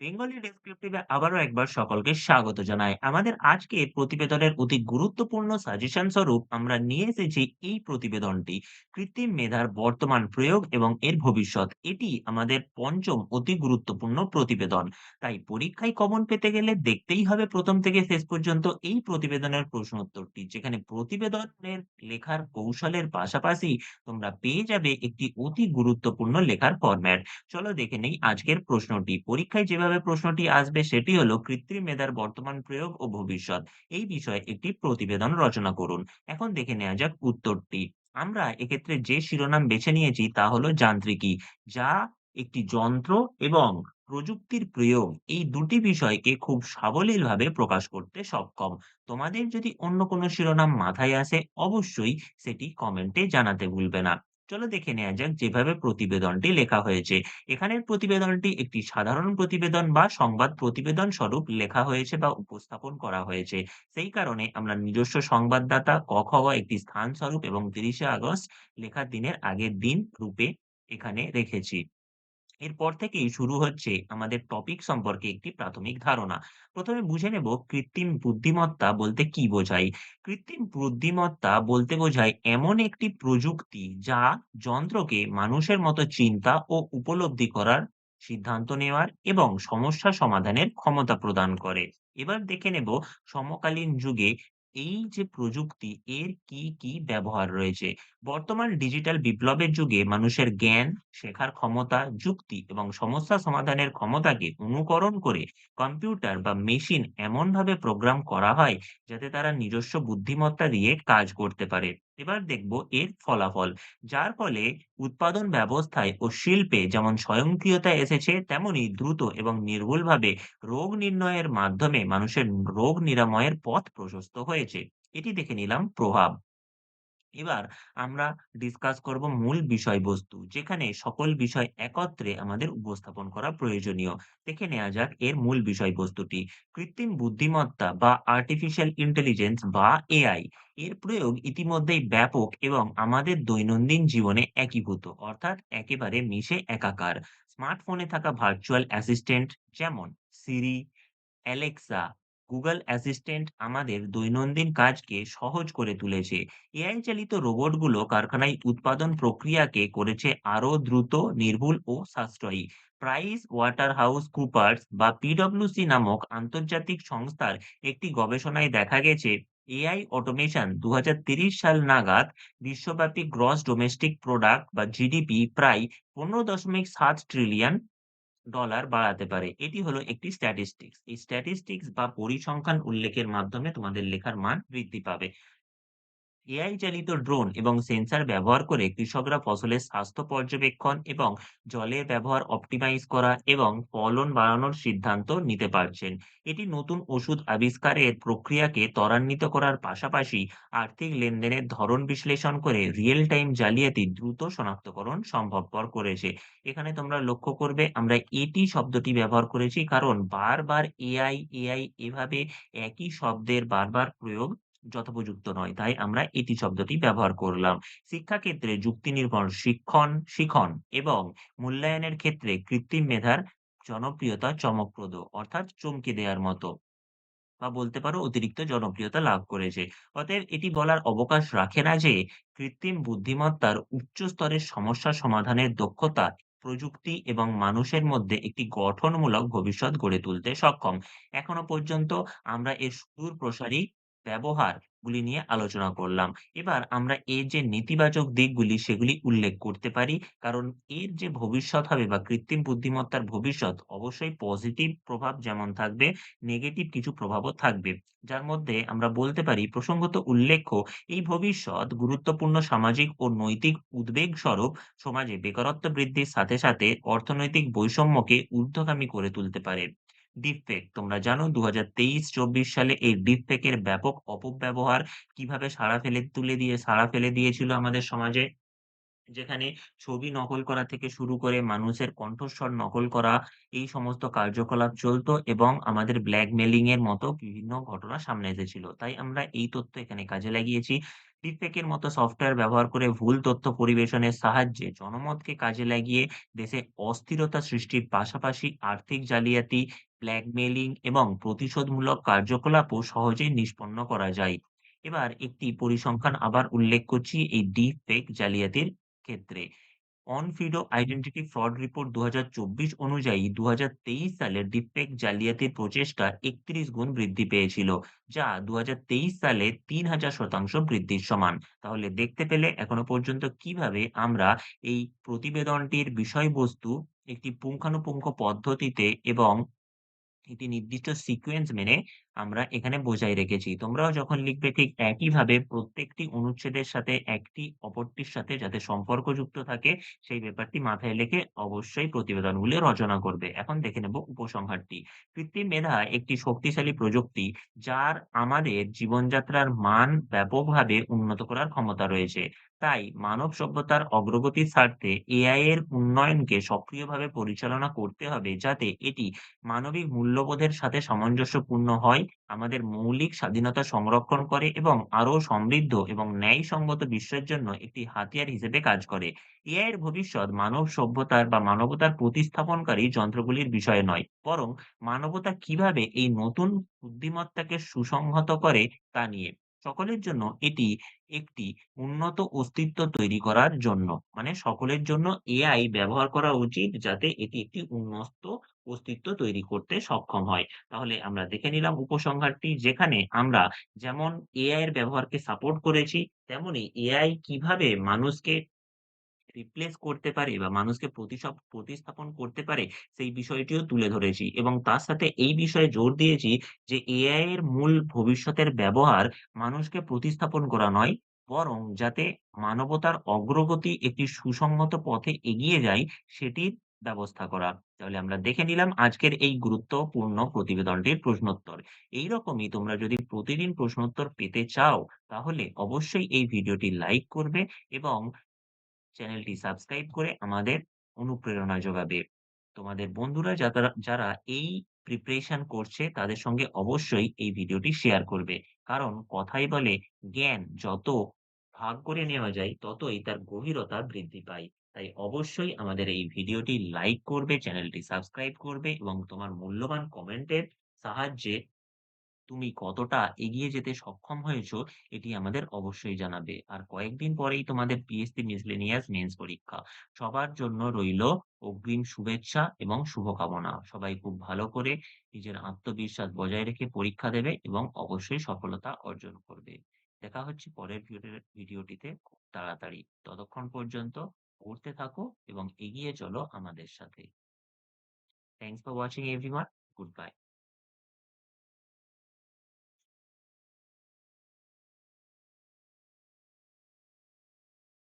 Bengali ডেসক্রিপটিভে আবারও একবার সকলকে স্বাগত জানাই। আমাদের আজকে প্রতিবেদনের অতি গুরুত্বপূর্ণ সাজেশন স্বরূপ আমরা নিয়ে এসেছি এই প্রতিবেদনটি। কৃত্রিম মেধার বর্তমান প্রয়োগ এবং এর ভবিষ্যৎ, এটি আমাদের পঞ্চম অতি গুরুত্বপূর্ণ প্রতিবেদন। তাই পরীক্ষায় কমন পেতে গেলে দেখতেই হবে প্রথম থেকে শেষ পর্যন্ত এই প্রতিবেদনের প্রশ্ন উত্তরটি, যেখানে প্রতিবেদনের লেখার কৌশলের পাশাপাশি তোমরা পেয়ে যাবে একটি অতি গুরুত্বপূর্ণ লেখার ফরম্যাট চলো দেখে নেই আজকের প্রশ্নটি। পরীক্ষায় যেভাবে প্রশ্নটি আসবে সেটি হলো কৃত্রিম মেধার বর্তমান প্রয়োগ ও ভবিষ্যৎ। এই বিষয়ে একটি প্রতিবেদন রচনা করুন। এখন দেখে নেওয়া যাক উত্তরটি। আমরা এক্ষেত্রে যে শিরোনাম বেছে নিয়েছি তা হলো যান্ত্রিকী, যা একটি যন্ত্র এবং প্রযুক্তির প্রয়োগ। এই দুটি বিষয়কে খুব সাবলীলভাবে প্রকাশ করতে সক্ষম। তোমাদের যদি অন্য কোনো শিরোনাম মাথায় আসে, অবশ্যই সেটি কমেন্টে জানাতে ভুলবে না। চলো দেখে নেওয়া যাক যেভাবে প্রতিবেদনটি লেখা হয়েছে। এখানের প্রতিবেদনটি একটি সাধারণ প্রতিবেদন বা সংবাদ প্রতিবেদন স্বরূপ লেখা হয়েছে বা উপস্থাপন করা হয়েছে। সেই কারণে আমরা নিজস্ব সংবাদদাতা ক খ একটি স্থান স্বরূপ এবং তিরিশে আগস্ট লেখার দিনের আগের দিন রূপে এখানে রেখেছি। এরপর থেকেই শুরু হচ্ছে আমাদের টপিক সম্পর্কে একটি প্রাথমিক ধারণা। প্রথমে বুঝে নেব কৃত্রিম বুদ্ধিমত্তা বলতে কি বোঝায়। কৃত্রিম বুদ্ধিমত্তা বলতে বোঝায় এমন একটি প্রযুক্তি যা যন্ত্রকে মানুষের মতো চিন্তা ও উপলব্ধি করার সিদ্ধান্ত নেওয়ার এবং সমস্যা সমাধানের ক্ষমতা প্রদান করে। এবার দেখে নেব সমকালীন যুগে এই যে প্রযুক্তি, এর কি কি ব্যবহার রয়েছে? বর্তমান ডিজিটাল বিপ্লবের যুগে মানুষের জ্ঞান, শেখার ক্ষমতা, যুক্তি এবং সমস্যা সমাধানের ক্ষমতাকে অনুকরণ করে কম্পিউটার বা মেশিন এমনভাবে প্রোগ্রাম করা হয় যাতে তারা নিজস্ব বুদ্ধিমত্তা দিয়ে কাজ করতে পারে। এবার দেখব এর ফলাফল। যার ফলে উৎপাদন ব্যবস্থায় ও শিল্পে যেমন স্বয়ংক্রিয়তা এসেছে তেমনি দ্রুত এবং নির্ভুলভাবে রোগ নির্ণয়ের মাধ্যমে মানুষের রোগ নিরাময়ের পথ প্রশস্ত হয়েছে। এটি দেখে নিলাম প্রভাব। এবার আমরা ডিসকাস করব মূল বিষয়বস্তু যেখানে সকল বিষয় একত্রে আমাদের উপস্থাপন করা প্রয়োজনীয়। দেখে নেওয়া যাক এর মূল বিষয়বস্তুটি। কৃত্রিম বুদ্ধিমত্তা বা আর্টিফিশিয়াল ইন্টেলিজেন্স বা এআই এর প্রয়োগ ইতিমধ্যেই ব্যাপক এবং আমাদের দৈনন্দিন জীবনে একীভূত অর্থাৎ একেবারে মিশে একাকার। স্মার্টফোনে থাকা ভার্চুয়াল অ্যাসিস্ট্যান্ট যেমন সিরি অ্যালেক্সা, গুগল অ্যাসিস্ট্যান্ট আমাদের দৈনন্দিন কাজকে সহজ করে তুলেছে। এআই চালিত রোবটগুলো কারখানায় উৎপাদন প্রক্রিয়াকে করেছে আরও দ্রুত, নির্ভুল ও সাশ্রয়ী। প্রাইস ওয়াটার হাউস কুপার্স বা পিডব্লিউসি নামক আন্তর্জাতিক সংস্থার একটি গবেষণায় দেখা গেছে এআই অটোমেশন ২০৩০ সাল নাগাদ বিশ্বব্যাপী গ্রস ডোমেস্টিক প্রোডাক্ট বা জিডিপি প্রায় ১৫.৭ ট্রিলিয়ন ডলার বাড়াতে পারে। এটি হলো একটি স্ট্যাটিস্টিক্স। এই স্ট্যাটিস্টিক্স বা পরিসংখ্যান উল্লেখের মাধ্যমে তোমাদের লেখার মান বৃদ্ধি পাবে। এআই চালিত ড্রোন এবং সেন্সার ব্যবহার করে কৃষকরা ফসলের স্বাস্থ্য পর্যবেক্ষণ এবং জলের ব্যবহার অপটিমাইজ করা এবং ফলন বাড়ানোর সিদ্ধান্ত নিতে পারছেন। এটি নতুন ওষুধ আবিষ্কারের প্রক্রিয়াকে ত্বরান্বিত করার পাশাপাশি আর্থিক লেনদেনের ধরন বিশ্লেষণ করে রিয়েল টাইম জালিয়াতি দ্রুত শনাক্তকরণ সম্ভবপর করেছে। এখানে তোমরা লক্ষ্য করবে আমরা এটি শব্দটি ব্যবহার করেছি কারণ বারবার এআই, এআই এভাবে একই শব্দের বারবার প্রয়োগ যথোপযুক্ত নয়। তাই আমরা এটি শব্দটি ব্যবহার করলাম। শিক্ষাক্ষেত্রে যুক্তি নির্ভর শিক্ষণ, শিখন এবং মূল্যায়নের ক্ষেত্রে কৃত্রিম মেধার জনপ্রিয়তা চমকপ্রদ, অর্থাৎ চমকে দেওয়ার মতো বা বলতে পারো অতিরিক্ত জনপ্রিয়তা লাভ করেছে। অতএব এটি বলার অবকাশ রাখে না যে কৃত্রিম বুদ্ধিমত্তার উচ্চ স্তরের সমস্যা সমাধানের দক্ষতা প্রযুক্তি এবং মানুষের মধ্যে একটি গঠনমূলক ভবিষ্যৎ গড়ে তুলতে সক্ষম। এখনও পর্যন্ত আমরা এর সুদূরপ্রসারী ব্যবহারগুলি নিয়ে আলোচনা করলাম। এবার আমরা এর যে নেতিবাচক দিকগুলি সেগুলি উল্লেখ করতে পারি। কারণ এর যে ভবিষ্যৎ হবে বা কৃত্রিম বুদ্ধিমত্তার ভবিষ্যৎ অবশ্যই পজিটিভ প্রভাব যেমন থাকবে, নেগেটিভ কিছু প্রভাবও থাকবে। যার মধ্যে আমরা বলতে পারি প্রসঙ্গত উল্লেখ্য এই ভবিষ্যৎ গুরুত্বপূর্ণ সামাজিক ও নৈতিক উদ্বেগ স্বরূপ সমাজে বেকারত্ব বৃদ্ধির সাথে, সাথে অর্থনৈতিক বৈষম্যকে ঊর্ধ্বগামী করে তুলতে পারে। ডিপফেক তোমরা জানো ২০২৩-২৪ সালে এই ডিপফেকের ব্যাপক অপব্যবহার কীভাবে সাড়া ফেলে, তুলে দিয়ে সাড়া ফেলে দিয়েছিল আমাদের সমাজে। যেখানে ছবি নকল করা থেকে শুরু করে মানুষের কণ্ঠস্বর নকল করা এই সমস্ত কার্যকলাপ চলতো এবং আমাদের ব্ল্যাকমেইলিং এর মতো বিভিন্ন ঘটনা সামনে এসেছিল। তাই আমরা এই তথ্য এখানে কাজে লাগিয়েছি। ডিপফেক এর মতো সফটওয়্যার ব্যবহার করে ভুল তথ্য পরিবেশনের সাহায্যে জনমতকে কাজে লাগিয়ে দেশে অস্থিরতা সৃষ্টির পাশাপাশি আর্থিক জালিয়াতি, ব্ল্যাকমেলিং এবং প্রতিশোধমূলক কার্যকলাপও সহজেই নিষ্পন্ন করা যায়। এবার একটি পরিসংখ্যান আবার উল্লেখ করছি এই ডিপফেক জালিয়াতির ক্ষেত্রে। অন-ফিডো আইডেন্টিটি ফ্রড রিপোর্ট ২০২৪ অনুযায়ী ২০২৩ সালে ডিপফেক জালিয়াতির প্রচেষ্টা ৩১ গুণ বৃদ্ধি পেয়েছিল, যা ২০২৩ সালে ৩০০০% বৃদ্ধির সমান। তাহলে দেখতে পেলে এখনও পর্যন্ত কীভাবে আমরা এই প্রতিবেদনটির বিষয়বস্তু একটি পুঙ্খানুপুঙ্খ পদ্ধতিতে এবং একটি নির্দিষ্ট সিকোয়েন্স মেনে আমরা এখানে বজায় রেখেছি। তোমরাও যখন লিখবে ঠিক একইভাবে প্রত্যেকটি অনুচ্ছেদের সাথে একটি অপরটির সাথে যাতে সম্পর্কযুক্ত থাকে সেই ব্যাপারটি মাথায় রেখে অবশ্যই প্রতিবেদনগুলি রচনা করবে। এখন দেখে নেব উপসংহারটি। কৃত্রিম মেধা একটি শক্তিশালী প্রযুক্তি যার আমাদের জীবনযাত্রার মান ব্যাপকভাবে উন্নত করার ক্ষমতা রয়েছে। তাই মানব সভ্যতার অগ্রগতির স্বার্থে এআই এর উন্নয়নকে সক্রিয়ভাবে পরিচালনা করতে হবে যাতে এটি মানবিক মূল্যবোধের সাথে সামঞ্জস্যপূর্ণ হয়, আমাদের মৌলিক স্বাধীনতা সংরক্ষণ করে এবং আরও সমৃদ্ধ এবং ন্যায়সঙ্গত বিশ্বের জন্য একটি হাতিয়ার হিসেবে কাজ করে। এআই এর ভবিষ্যৎ মানব সভ্যতার বা মানবতার প্রতিস্থাপনকারী যন্ত্রগুলির বিষয়ে নয়, বরং মানবতা কীভাবে এই নতুন বুদ্ধিমত্তাকে সুসংহত করে তা নিয়ে। সকলের জন্য এটি একটি উন্নত অস্তিত্ব তৈরি করার জন্য। মানে সকলের জন্য এআই ব্যবহার করা উচিত যাতে এটি একটি উন্নত অস্তিত্ব তৈরি করতে সক্ষম হয়। তাহলে আমরা দেখে নিলাম উপসংহারটি যেখানে আমরা যেমন এআই এর ব্যবহারকে সাপোর্ট করেছি, তেমনি এআই কীভাবে মানুষকে রিপ্লেস করতে পারে বা মানুষকে প্রতিস্থাপন করতে পারে সেই বিষয়টিও তুলে ধরেছি এবং তার সাথে এই বিষয়ে জোর দিয়েছি যে এআই এর মূল ভবিষ্যতের ব্যবহার মানুষকে প্রতিস্থাপন করা নয়, বরং যাতে মানবতার অগ্রগতি একটি সুসংগত পথে এগিয়ে যায় সেটির ব্যবস্থা করা। তাহলে আমরা দেখে নিলাম আজকের এই গুরুত্বপূর্ণ প্রতিবেদনটির প্রশ্নোত্তর। এইরকমই তোমরা যদি প্রতিদিন প্রশ্নোত্তর পেতে চাও তাহলে অবশ্যই এই ভিডিওটি লাইক করবে এবং চ্যানেলটি সাবস্ক্রাইব করে আমাদের অনুপ্রেরণা যোগাবে। তোমাদের বন্ধুরা যাতারা যারা এই প্রিপারেশন করছে তাদের সঙ্গে অবশ্যই এই ভিডিওটি শেয়ার করবে। কারণ কথাই বলে জ্ঞান যত ভাগ করে নেওয়া যায় ততই তার গভীরতা বৃদ্ধি পায়। তাই অবশ্যই আমাদের এই ভিডিওটি লাইক করবে, চ্যানেলটি সাবস্ক্রাইব করবে এবং তোমার মূল্যবান কমেন্টের সাহায্যে তুমি কতটা এগিয়ে যেতে সক্ষম হয়েছো, এটি আমাদের অবশ্যই জানাবে। আর কয়েকদিন পরেই তোমাদের পিএসসি মিসলেনিয়াস মেন্স পরীক্ষা। সবার জন্য রইল অগ্রিম শুভেচ্ছা এবং শুভকামনা। সবাই খুব ভালো করে নিজের আত্মবিশ্বাস বজায় রেখে পরীক্ষা দেবে এবং অবশ্যই সফলতা অর্জন করবে। দেখা হচ্ছে পরের ভিডিও ভিডিওটিতে খুব তাড়াতাড়ি। ততক্ষণ পর্যন্ত পড়তে থাকো এবং এগিয়ে চলো আমাদের সাথে। Thanks for watching everyone. Goodbye.